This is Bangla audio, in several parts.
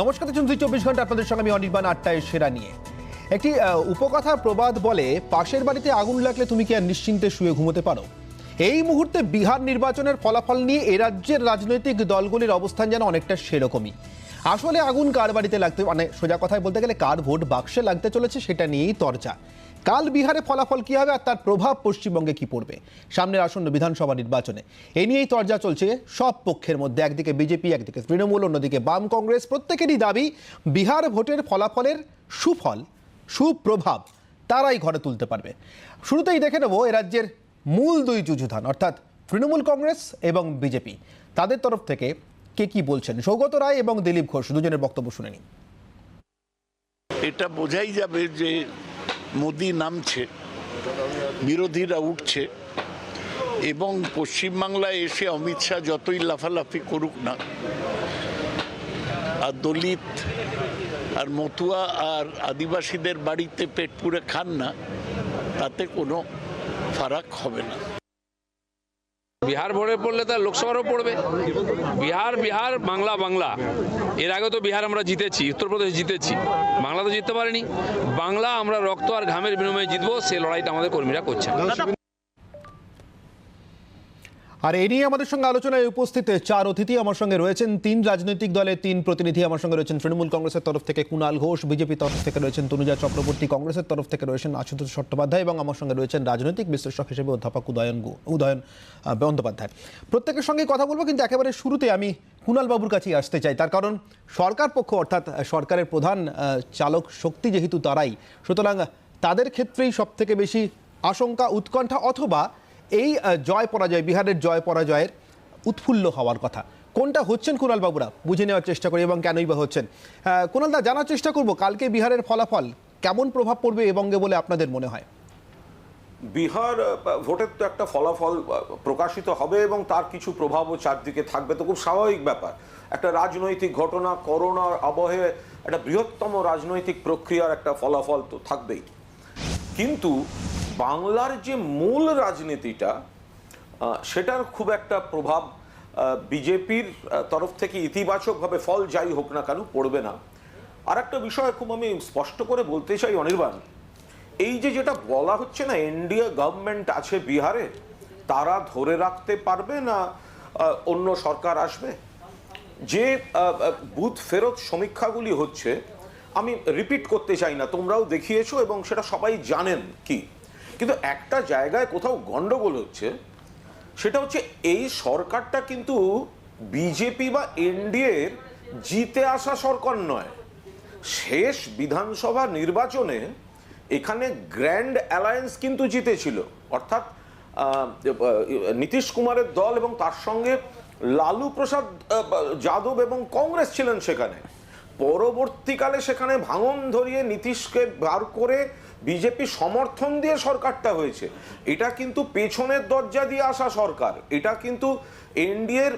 নমস্কার দেখুন দুই চব্বিশ ঘণ্টা। আপনাদের সঙ্গে আমি অনির্বাণ আটটায় সেরা নিয়ে। একটি উপকথা প্রবাদ বলে, পাশের বাড়িতে আগুন লাগলে তুমি কি আর নিশ্চিন্তে শুয়ে ঘুমোতে পারো? এই মুহূর্তে বিহার নির্বাচনের ফলাফল নিয়ে এ রাজ্যের রাজনৈতিক দলগুলির অবস্থান যেন অনেকটা সেরকমই। আসলে আগুন কার বাড়িতে লাগতে মানে সোজা কথায় বলতে গেলে কার ভোট বাক্সে লাগতে চলেছে সেটা নিয়েই চর্চা কাল বিহারে ফলাফল কি হবে আর তার প্রভাব পশ্চিমবঙ্গে কি পড়বে? সামনের আসন্ন বিধানসভা নির্বাচনে। এ নিয়েই চর্চা চলছে সব পক্ষের মধ্যে, একদিকে বিজেপি, একদিকে তৃণমূল, অন্যদিকে বাম কংগ্রেস। প্রত্যেকেরই দাবি, বিহার ভোটের ফলাফলের সুফল, সুপ্রভাব তারাই ঘরে তুলতে পারবে। শুরুতেই দেখে নেব এ রাজ্যের মূল দুই যুযুধান, অর্থাৎ তৃণমূল কংগ্রেস এবং বিজেপি। তাদের তরফ থেকে কে কি বলছেন? সৌগত রায় এবং দিলীপ ঘোষ, দুজনের বক্তব্য শুনে নিন। এটা বোঝাই যাবে যে মোদি নামছে, বিরোধীরা উঠছে, এবং পশ্চিমবাংলায় এসে অমিত শাহ যতই লাফালাফি করুক না, আর দলিত, আর মতুয়া, আর আদিবাসীদের বাড়িতে পেট পুরে খান না, তাতে কোনো ফারাক হবে না। বিহার ভোটে পড়লে তার লোকসভারও পড়বে। বিহার বিহার, বাংলা বাংলা। এর আগে তো বিহার আমরা জিতেছি, উত্তরপ্রদেশ জিতেছি। বাংলা তো জিততে পারিনি। বাংলা আমরা রক্ত আর ঘামের বিনিময়ে জিতবো, সে লড়াইটা আমাদের কর্মীরা করছেন। আর এই নিয়ে আমাদের সঙ্গে আলোচনায় উপস্থিত চার অতিথি আমার সঙ্গে রয়েছেন। তিন রাজনৈতিক দলের তিন প্রতিনিধি আমার সঙ্গে রয়েছেন। তৃণমূল কংগ্রেসের তরফ থেকে কুণাল ঘোষ, বিজেপি তরফ থেকে রয়েছেন তনুজা চক্রবর্তী, কংগ্রেসের তরফ থেকে রয়েছেন আশুতোষ চট্টোপাধ্যায় এবং আমার সঙ্গে রয়েছেন রাজনৈতিক বিশ্লেষক হিসেবে অধ্যাপক উদয়ন উদয়ন বন্দ্যোপাধ্যায়। প্রত্যেকের সঙ্গে কথা বলব কিন্তু একেবারে শুরুতে আমি কুণাল বাবুর কাছেই আসতে চাই। তার কারণ সরকার পক্ষ অর্থাৎ সরকারের প্রধান চালক শক্তি যেহেতু তারাই, সুতরাং তাদের ক্ষেত্রেই সব থেকে বেশি আশঙ্কা, উৎকণ্ঠা অথবা এই জয় পরাজয় বিহারের জয় পরাজয়ের উৎফুল্ল হওয়ার কথা। কোনটা হচ্ছেন কুণাল বাবুরা? বুঝে নেওয়ার চেষ্টা করি এবং কেনই বা হচ্ছেন। আহ, কুণাল দা জানার চেষ্টা করব কালকে বিহারের ফলাফল কেমন প্রভাব পড়বে এ বঙ্গে বলে আপনাদের মনে হয়? বিহার ভোটের তো একটা ফলাফল প্রকাশিত হবে এবং তার কিছু প্রভাবও চারদিকে থাকবে। তো খুব স্বাভাবিক ব্যাপার। একটা রাজনৈতিক ঘটনা করোনার আবহে একটা বৃহত্তম রাজনৈতিক প্রক্রিয়ার একটা ফলাফল তো থাকবেই। কিন্তু বাংলার যে মূল রাজনীতিটা সেটার খুব একটা প্রভাব বিজেপির তরফ থেকে ইতিবাচকভাবে ফল যাই হোক না কেন পড়বে না। আর একটা বিষয় খুব আমি স্পষ্ট করে বলতে চাই অনির্বাণ, এই যে যেটা বলা হচ্ছে না, এনডিএ গভর্নমেন্ট আছে বিহারে, তারা ধরে রাখতে পারবে না অন্য সরকার আসবে? যে বুথ ফেরত সমীক্ষাগুলি হচ্ছে, আমি রিপিট করতে চাই না, তোমরাও দেখিয়েছো এবং সেটা সবাই জানেন কি? কিন্তু একটা জায়গায় কোথাও গন্ডগোল হচ্ছে, সেটা হচ্ছে এই সরকারটা কিন্তু বিজেপি বা এনডিএর জিতে আসা সরকার নয়। শেষ বিধানসভা নির্বাচনে এখানে গ্র্যান্ড অ্যালায়েন্স কিন্তু জিতেছিল। অর্থাৎ নীতিশ কুমারের দল এবং তার সঙ্গে লালু প্রসাদ যাদব এবং কংগ্রেস ছিলেন সেখানে। পরবর্তীকালে সেখানে ভাঙন ধরিয়ে নীতিশকে বার করে বিজেপি সমর্থন দিয়ে সরকারটা হয়েছে। এটা কিন্তু পেছনের দরজা দিয়ে আসা সরকার। এটা কিন্তু এনডিএর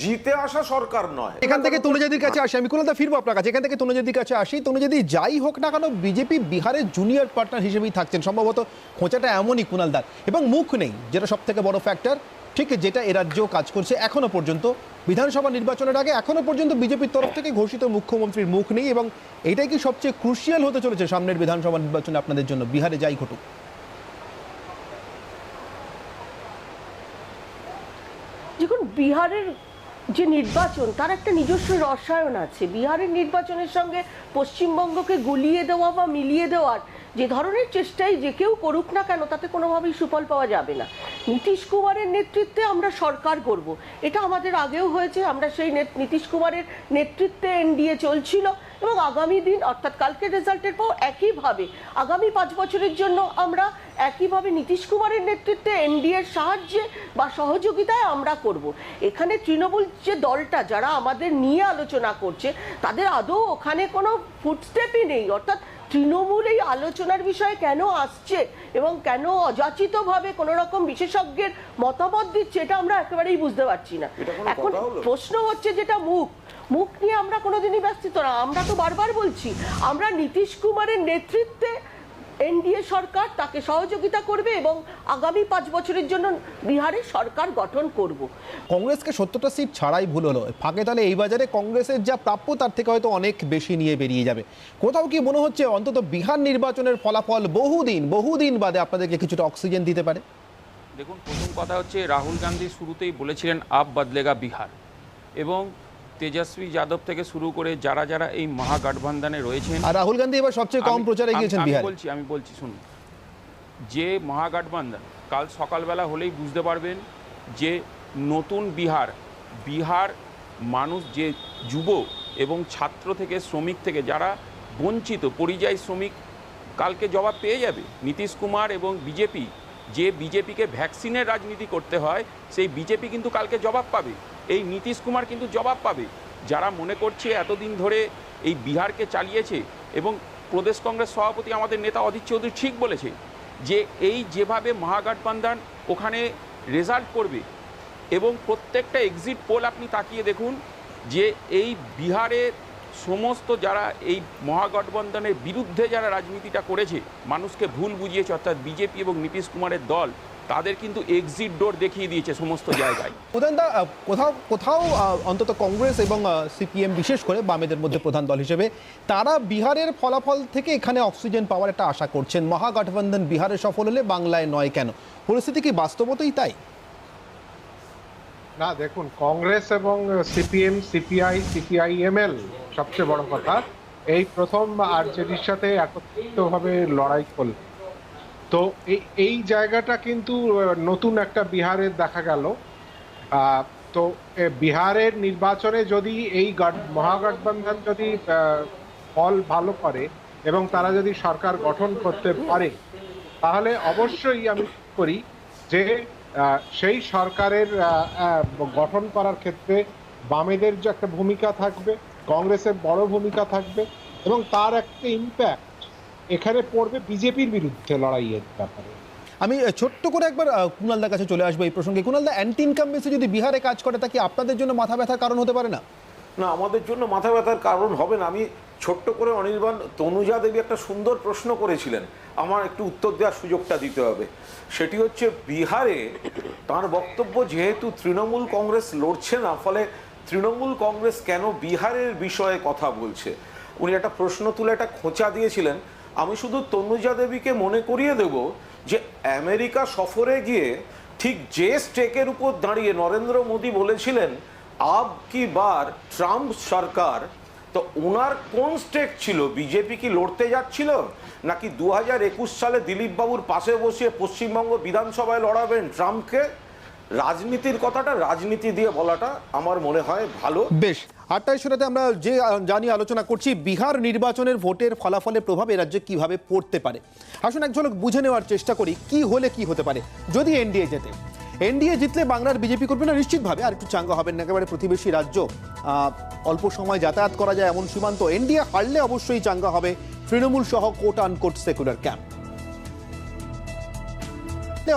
জিতে আসা সরকার নয়। এখান থেকে তনুজাদির কাছে আসি, আমি কুণাল দা ফিরবো আপনার কাছে? এখান থেকে তনুজাদির কাছে আসি। তনুজাদি, যাই হোক না কেন, বিজেপি বিহারের জুনিয়র পার্টনার হিসেবেই থাকছেন। সম্ভবত খোঁচাটা এমনই কুণাল দার এবং মুখ নেই, যেটা সব থেকে বড় ফ্যাক্টর ঠিক যেটা এ রাজ্যেও কাজ করছে এখনও পর্যন্ত। বিধানসভা নির্বাচনের আগে এখনও পর্যন্ত বিজেপির তরফ থেকে ঘোষিত মুখ্যমন্ত্রীর মুখ নেই এবং এটাই কি সবচেয়ে ক্রুশিয়াল হতে চলেছে সামনের বিধানসভা নির্বাচনে আপনাদের জন্য, বিহারে যাই ঘটুক। দেখুন, বিহারের যে নির্বাচন, তার একটা নিজস্ব রসায়ন আছে। বিহারের নির্বাচনের সঙ্গে পশ্চিমবঙ্গকে গুলিয়ে দেওয়া বা মিলিয়ে দেওয়ার যে ধরনের চেষ্টাই যে কেউ করুক না কেন, তাতে কোনোভাবেই সুফল পাওয়া যাবে না। নীতিশ কুমারের নেতৃত্বে আমরা সরকার করব এটা আমাদের আগেও হয়েছে, আমরা সেই নেত- নীতিশ কুমারের নেতৃত্বে এনডিএ চলছিল এবং আগামী দিন, অর্থাৎ কালকের রেজাল্টের পর একইভাবে, আগামী পাঁচ বছরের জন্য আমরা একইভাবে নীতিশ কুমারের নেতৃত্বে এনডিএর সাহায্যে বা সহযোগিতায় আমরা করব। এখানে তৃণমূল যে দলটা যারা আমাদের নিয়ে আলোচনা করছে, তাদের আদৌ ওখানে কোনো ফুটস্টেপই নেই। অর্থাৎ তৃণমূল এই আলোচনার বিষয়ে কেন আসছে এবং কেন অযাচিতভাবে কোনো রকম বিশেষজ্ঞের মতামত দিচ্ছে এটা আমরা একেবারেই বুঝতে পারছি না। এখন প্রশ্ন হচ্ছে যেটা মুখ। মুখ নিয়ে আমরা কোনোদিনই ব্যস্ত না। আমরা তো বারবার বলছি আমরা নীতিশ কুমারের নেতৃত্বে এনডিএ সরকার তাকে সহযোগিতা করবে এবং আগামী পাঁচ বছরের জন্য বিহারে সরকার গঠন করব। কংগ্রেসকে সত্তরটা সিট ছাড়াই ভুল হলো। ফাঁকে তাহলে এই বাজারে কংগ্রেসের যা প্রাপ্য তার থেকে হয়তো অনেক বেশি নিয়ে বেরিয়ে যাবে। কোথাও কি মনে হচ্ছে অন্তত বিহার নির্বাচনের ফলাফল বহুদিন বহুদিন বাদে আপনাদেরকে কিছুটা অক্সিজেন দিতে পারে? দেখুন প্রথম কথা হচ্ছে রাহুল গান্ধী শুরুতেই বলেছিলেন আপ বদলেগা বিহার। এবং তেজস্বী যাদব থেকে শুরু করে যারা যারা এই মহাগঠবন্ধনে রয়েছেন আর রাহুল গান্ধী এবার সবচেয়ে কম প্রচারে গিয়েছেন আমি বলছি আমি বলছি শুনুন। যে মহাগঠবন্ধন কাল সকালবেলা হলেই বুঝতে পারবেন যে নতুন বিহার বিহার মানুষ যে যুব এবং ছাত্র থেকে শ্রমিক থেকে যারা বঞ্চিত পরিযায়ী শ্রমিক কালকে জবাব পেয়ে যাবে। নীতিশ কুমার এবং বিজেপি যে বিজেপিকে ভ্যাকসিনের রাজনীতি করতে হয় সেই বিজেপি কিন্তু কালকে জবাব পাবে। এই নীতিশ কুমার কিন্তু জবাব পাবে। যারা মনে করছে এতদিন ধরে এই বিহারকে চালিয়েছে এবং প্রদেশ কংগ্রেস সভাপতি আমাদের নেতা অধীর চৌধুরী ঠিক বলেছে যে এই যেভাবে মহাগঠবন্ধন ওখানে রেজাল্ট করবে এবং প্রত্যেকটা এক্সিট পোল আপনি তাকিয়ে দেখুন যে এই বিহারের সমস্ত যারা এই মহাগঠবন্ধনের বিরুদ্ধে যারা রাজনীতিটা করেছে মানুষকে ভুল বুঝিয়েছে অর্থাৎ বিজেপি এবং নীতিশ কুমারের দল তাদের কিন্তু এক্সিট ডোর দেখিয়ে দিয়েছে সমস্ত জায়গায়। প্রধানদা কোথাও কোথাও অন্তত কংগ্রেস এবং সিপিএম বিশেষ করে বামেদের মধ্যে প্রধান দল হিসেবে তারা বিহারের ফলাফল থেকে এখানে অক্সিজেন পাওয়ার একটা আশা করছেন। মহাগঠবন্ধন বিহারে সফল হলে বাংলায় নয় কেন? পরিস্থিতি কি বাস্তবতই তাই? না দেখুন কংগ্রেস এবং সিপিএম সিপিআই সিপিআইএমএল সবচেয়ে বড় কথা, এই প্রথম আরজেডির সাথে একত্রিতভাবে লড়াই করল তো এই এই জায়গাটা কিন্তু নতুন একটা বিহারের দেখা গেল। তো বিহারের নির্বাচনে যদি এই মহাগঠবন্ধন যদি ফল ভালো করে এবং তারা যদি সরকার গঠন করতে পারে, তাহলে অবশ্যই আমি করি যে সেই সরকারের গঠন করার ক্ষেত্রে বামেদের যে একটা ভূমিকা থাকবে কংগ্রেসের বড় ভূমিকা থাকবে এবং তার একটা ইম্প্যাক্ট এখানে পড়বে বিজেপির বিরুদ্ধে লড়াইয়ের ব্যাপারে। আমি ছোট্ট করে একবার কুণালদার কাছে চলে আসব এই প্রসঙ্গে। কুণালদা অ্যান্টি ইনকামবেন্সি যদি বিহারে কাজ করে তা কি আপনাদের জন্য মাথা ব্যথার কারণ হতে পারে না? না আমাদের জন্য মাথা ব্যথার কারণ হবে না। আমি ছোট্ট করে অনির্বাণ তনুজা দেবী একটা সুন্দর প্রশ্ন করেছিলেন। আমার একটু উত্তর দেওয়ার সুযোগটা দিতে হবে। সেটি হচ্ছে বিহারে তার বক্তব্য যেহেতু তৃণমূল কংগ্রেস লড়ছে না ফলে তৃণমূল কংগ্রেস কেন বিহারের বিষয়ে কথা বলছে? উনি একটা প্রশ্ন তুলে একটা খোঁচা দিয়েছিলেন। আমি শুধু তনুজা দেবীকে মনে করিয়ে দেব যে আমেরিকা সফরে গিয়ে ঠিক যে স্টেকের উপর দাঁড়িয়ে নরেন্দ্র মোদী বলেছিলেন, আব কি বার ট্রাম্প সরকার? তো ওনার কোন স্টেক ছিল? বিজেপি কি লড়তে যাচ্ছিল? নাকি দু হাজার একুশ সালে দিলীপবাবুর পাশে বসিয়ে পশ্চিমবঙ্গ বিধানসভায় লড়াবেন ট্রাম্পকে? রাজনীতির কথাটা, রাজনীতি দিয়ে বলাটা আমার মনে হয় ভালো। বেশ সেটাতে আমরা যে জানি আলোচনা করছি, বিহার নির্বাচনের ভোটের ফলাফলের প্রভাব এ রাজ্যে কীভাবে পড়তে পারে? আসুন এক ঝলক বুঝে নেওয়ার চেষ্টা করি, কি হলে কি হতে পারে। যদি এনডিএ জেতে, এনডিএ জিতলে বাংলার বিজেপি করবে না নিশ্চিতভাবে আর একটু চাঙ্গা হবেন না। একেবারে প্রতিবেশী রাজ্য অল্প সময় যাতায়াত করা যায় এমন সীমান্ত, এনডিএ হারলে অবশ্যই চাঙ্গা হবে তৃণমূল সহ কোট আনকোট সেকুলার ক্যাম্প।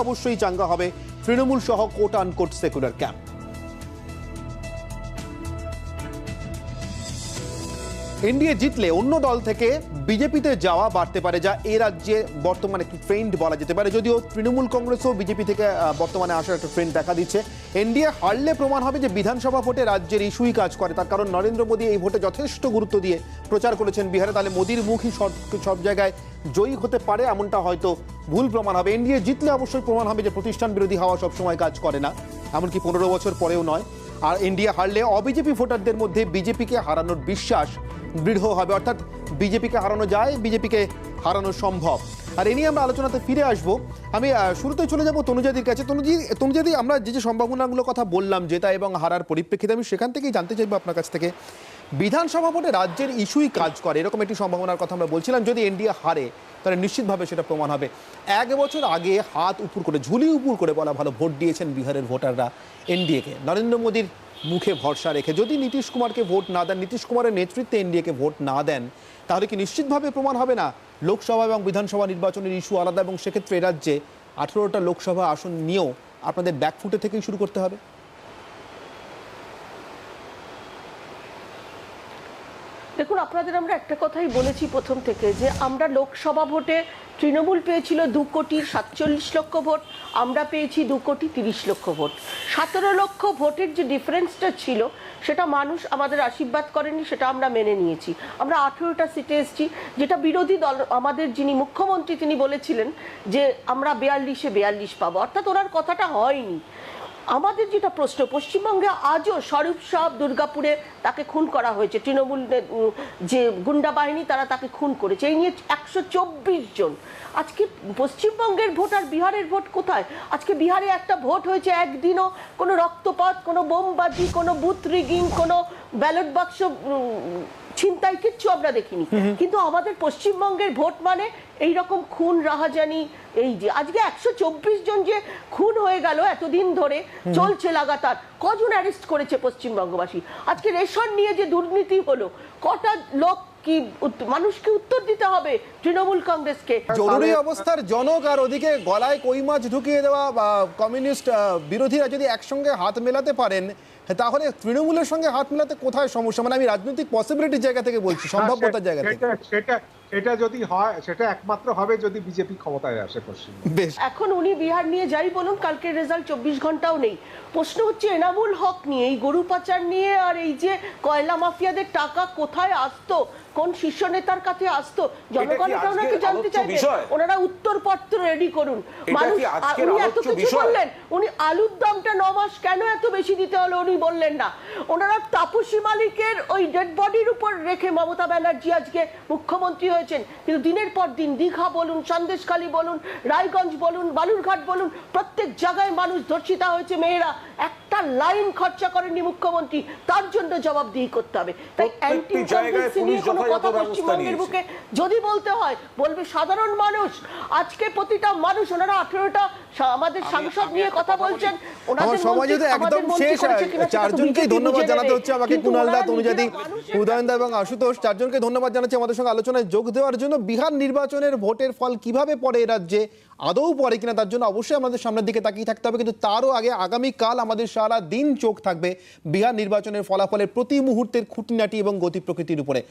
অবশ্যই চাঙ্গা হবে তৃণমূল সহ quote unquote secular camp NDA জিতলে অন্য দল থেকে বিজেপিতে যাওয়া বাড়তে পারে যা এ রাজ্যে বর্তমানে একটি ট্রেন্ড বলা যেতে পারে। যদিও তৃণমূল কংগ্রেসও বিজেপি থেকে বর্তমানে আসার একটা ট্রেন্ড দেখা দিচ্ছে। এনডিএ হারলে প্রমাণ হবে যে বিধানসভা ভোটে রাজ্যের ইস্যুই কাজ করে। তার কারণ নরেন্দ্র মোদী এই ভোটে যথেষ্ট গুরুত্ব দিয়ে প্রচার করেছেন বিহারে। তাহলে মোদীর মুখই সব জায়গায় জয়ী হতে পারে এমনটা হয়তো ভুল প্রমাণ হবে। এনডিএ জিতলে অবশ্যই প্রমাণ হবে যে প্রতিষ্ঠান বিরোধী হাওয়া সবসময় কাজ করে না। এমনকি পনেরো বছর পরেও নয়। আর ইন্ডিয়া হারলে অবিজেপি ভোটারদের মধ্যে বিজেপিকে হারানোর বিশ্বাস দৃঢ় হবে। অর্থাৎ বিজেপিকে হারানো যায়, বিজেপিকে হারানো সম্ভব। আর এ নিয়ে আমরা আলোচনাতে ফিরে আসব। আমি শুরুতে চলে যাব তনুজাদির কাছে। তনুজি, তনুজাদি, আমরা যে যে সম্ভাবনাগুলো কথা বললাম, জেতা এবং হারার পরিপ্রেক্ষিতে আমি সেখান থেকেই জানতে চাইব আপনার কাছ থেকে। বিধানসভা ভোটে রাজ্যের ইস্যুই কাজ করে, এরকম একটি সম্ভাবনার কথা আমরা বলছিলাম, যদি এনডিএ হারে, তাহলে নিশ্চিতভাবে সেটা প্রমাণ হবে। এক বছর আগে হাত উপর করে, ঝুলি উপর করে বলা ভালো ভোট দিয়েছেন বিহারের ভোটাররা এনডিএকে। নরেন্দ্র মোদীর মুখে ভরসা রেখে, যদি নীতিশ কুমারকে ভোট না দেন, নীতিশ কুমারের নেতৃত্বে এনডিএকে ভোট না দেন, তাহলে কি নিশ্চিতভাবে প্রমাণ হবে না? লোকসভা এবং বিধানসভা নির্বাচনের ইস্যু আলাদা এবং সেক্ষেত্রে রাজ্যে আঠেরোটা লোকসভা আসন নিয়েও আপনাদের ব্যাকফুটে থেকেই শুরু করতে হবে দেখুন আপনাদের আমরা একটা কথাই বলেছি প্রথম থেকে যে আমরা লোকসভা ভোটে তৃণমূল পেয়েছিল দু কোটি সাতচল্লিশ লক্ষ ভোট, আমরা পেয়েছি দু কোটি তিরিশ লক্ষ ভোট। সতেরো লক্ষ ভোটের যে ডিফারেন্সটা ছিল, সেটা মানুষ আমাদের আশীর্বাদ করেনি, সেটা আমরা মেনে নিয়েছি। আমরা আঠেরোটা সিটে এসেছি, যেটা বিরোধী দল, আমাদের যিনি মুখ্যমন্ত্রী তিনি বলেছিলেন যে আমরা বেয়াল্লিশে বেয়াল্লিশ পাবো। অর্থাৎ ওনার কথাটা হয়নি। আমাদের যেটা প্রশ্ন, পশ্চিমবঙ্গে আজও স্বরূপ সাহ দুর্গাপুরে তাকে খুন করা হয়েছে। তৃণমূল যে গুন্ডা বাহিনী, তারা তাকে খুন করেছে। এই নিয়ে একশো চব্বিশ জন। আজকে পশ্চিমবঙ্গের ভোট আর বিহারের ভোট কোথায়? আজকে বিহারে একটা ভোট হয়েছে একদিনও। কোনো রক্তপাত, কোনো বোমবাজি, কোনো বুথ রিগিং, কোনো ব্যালট বাক্স ছিনতাই কিচ্ছু আমরা দেখিনি। কিন্তু আমাদের পশ্চিমবঙ্গের ভোট মানে এই রকম খুন রাহাজানি এই যে আজকে একশো চব্বিশ জন যে খুন হয়ে গেল এতদিন ধরে চলছে লাগাতার। কজন অ্যারেস্ট করেছে পশ্চিমবঙ্গবাসী? আজকে রেশন নিয়ে যে দুর্নীতি হলো কটা লোক কি মানুষকে উত্তর দিতে হবে তৃণমূল কংগ্রেসকে? জরুরি অবস্থার জনক আর ওদিকে গলায় কই মাছ ঢুকিয়ে দেওয়া বা কমিউনিস্ট বিরোধীরা যদি একসঙ্গে হাত মেলাতে পারেন তাহলে তৃণমূলের সঙ্গে হাত মেলাতে কোথায় সমস্যা? মানে আমি রাজনৈতিক পসিবিলিটির জায়গা থেকে বলছি সম্ভাব্যতার জায়গা থেকে। সেটা সেটা যদি হয় সেটা একমাত্র হবে যদি বিজেপি ক্ষমতায় আসে পশ্চিমবঙ্গে। বেশ। এখন উনি বিহার নিয়ে যাই বলুন কালকের রেজাল্ট চব্বিশ ঘন্টাও নেই। প্রশ্ন হচ্ছে এনামুল হক নিয়ে এই গরু পাচার নিয়ে আর এই যে কয়লা মাফিয়াদের টাকা কোথায় আসতো? কোন শীর্ষ নেতার কাছে আসতো? জনগণ এটা ওনাকে জানতে চাইবে? ওনারা উত্তরপত্র রেডি করুন। মানুষ কি আর আজকের উনি এত কিছু বললেন উনি আলুর দামটা ন মাস কেন এত বেশি দিতে হলো উনি বললেন না। ওনারা তাপসী মালিকের ওই ডেড বডির উপর রেখে মমতা ব্যানার্জি আজকে মুখ্যমন্ত্রী হয়েছেন। কিন্তু দিনের পর দিন দীঘা বলুন সন্দেশখালী বলুন রায়গঞ্জ বলুন বালুরঘাট বলুন প্রত্যেক জায়গায় মানুষ ধর্ষিতা হয়েছে মেয়েরা। একটা লাইন খরচা করেননি মুখ্যমন্ত্রী তার জন্য জবাবদিহি করতে হবে। তাই অ্যান্টি জায়গায় পুলিশ কোনো কথা পশ্চিমবঙ্গের বুকে যদি বলতে হয় বলবে সাধারণ মানুষ। আজকে প্রতিটা মানুষ ওনারা আঠেরোটা আমাদের সাংসদ নিয়ে কথা বলছেন ওনাদের সময় একদম শেষ চারজনকেই ধন্যবাদ জানাতে হচ্ছে আমাকে দা তনুজাদি এবং আশুতোষ চারজনকে ধন্যবাদ জানাচ্ছি। আমাদের সঙ্গে আলোচনায় যোগ দেওয়ার জন্য বিহার নির্বাচনের ভোটের ফল কীভাবে পড়ে রাজ্যে? আদৌ পড়ে কিনা তার জন্য অবশ্যই আমাদের সামনের দিকে তাকিয়ে থাকতে হবে, কিন্তু তারও আগে আগামীকাল আমাদের সারা দিন চোখ থাকবে বিহার নির্বাচনের ফলাফলের প্রতি মুহূর্তের খুঁটিনাটি এবং গতি প্রকৃতির উপরে।